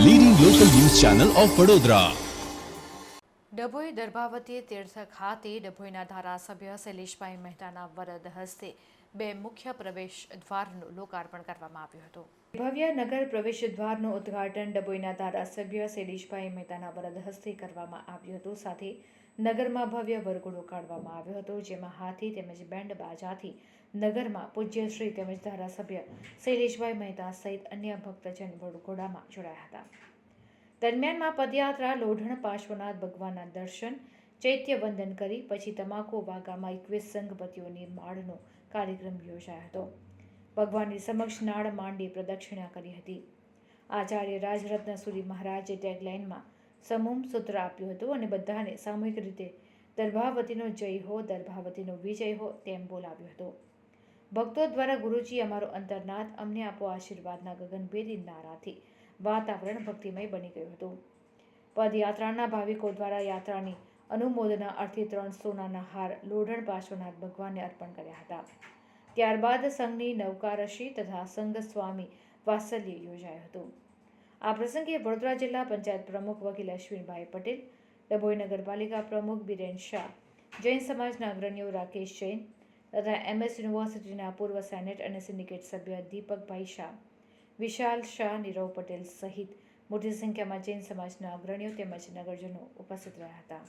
The leading local news channel of Vadodara Dabhoi Darbhavati તીર્થ ખાતે ડભોઈના ધારાસભ્ય શૈલેષભાઈ મહેતાના વરદ હસ્તે બે મુખ્ય પ્રવેશ દ્વારનું લોકાર્પણ કરવામાં આવ્યું હતું. ભવ્ય નગર પ્રવેશ દ્વારનું ઉદ્ઘાટન ડભોઈના ધારાસભ્ય શૈલેષભાઈ મહેતાના વરદ હસ્તે કરવામાં આવ્યું હતું. સાથે નગરમાં ભવ્ય વરઘોડો કાઢવામાં આવ્યો હતો, જેમાં હાથી તેમજ બેન્ડ બાજાથી નગરમાં પૂજ્યશ્રી તેમજ ધારાસભ્ય શૈલેષભાઈ મહેતા સહિત અન્ય ભક્તજન વરઘોડામાં જોડાયા હતા. દરમિયાનમાં પદયાત્રા લોઢણ પાર્શ્વનાથ ભગવાનના દર્શન, ચૈત્ય વંદન કરી, પછી તમાકુ વાગામાં એકવીસ સંઘપતિઓની માળનો કાર્યક્રમ યોજાયો હતો. ભગવાનની સમક્ષ નાળ માંડી પ્રદક્ષિણા કરી હતી. આચાર્ય રાજરત્ન સુરી મહારાજે ટેગલાઇનમાં સમૂહ સૂત્ર આપ્યું હતું અને બધાને સામૂહિક રીતે દર્ભાવતીનો જય હો, દર્ભાવતીનો વિજય હો તેમ બોલાવ્યો હતો. ભક્તો દ્વારા ગુરુજી અમારો અંતરનાથ, અમને આપો આશીર્વાદના ગગનભેદી નારાથી. વાતાવરણ ભક્તિમય બની ગયું હતું. પદયાત્રાના ભાવિકો દ્વારા યાત્રાની અનુમોદના અર્થે ત્રણ સોનાના હાર લોઢણ પાર્શ્વનાથ ભગવાનને અર્પણ કર્યા હતા. ત્યારબાદ સંઘની નવકારશી તથા સંઘ સ્વામી વાત્સલ્ય યોજાયું હતું. આ પ્રસંગે વડોદરા જિલ્લા પંચાયત પ્રમુખ વકીલ અશ્વિનભાઈ પટેલ, ડભોઈ નગરપાલિકા પ્રમુખ બિરેન શાહ, જૈન સમાજના અગ્રણીઓ રાકેશ જૈન તથા એમએસ યુનિવર્સિટીના પૂર્વ સેનેટ અને સિન્ડિકેટ સભ્ય દીપકભાઈ શાહ વિશાલ શાહ, નીરવ પટેલ સહિત મોટી સંખ્યામાં જૈન સમાજના અગ્રણીઓ તેમજ નગરજનો ઉપસ્થિત રહ્યા હતા.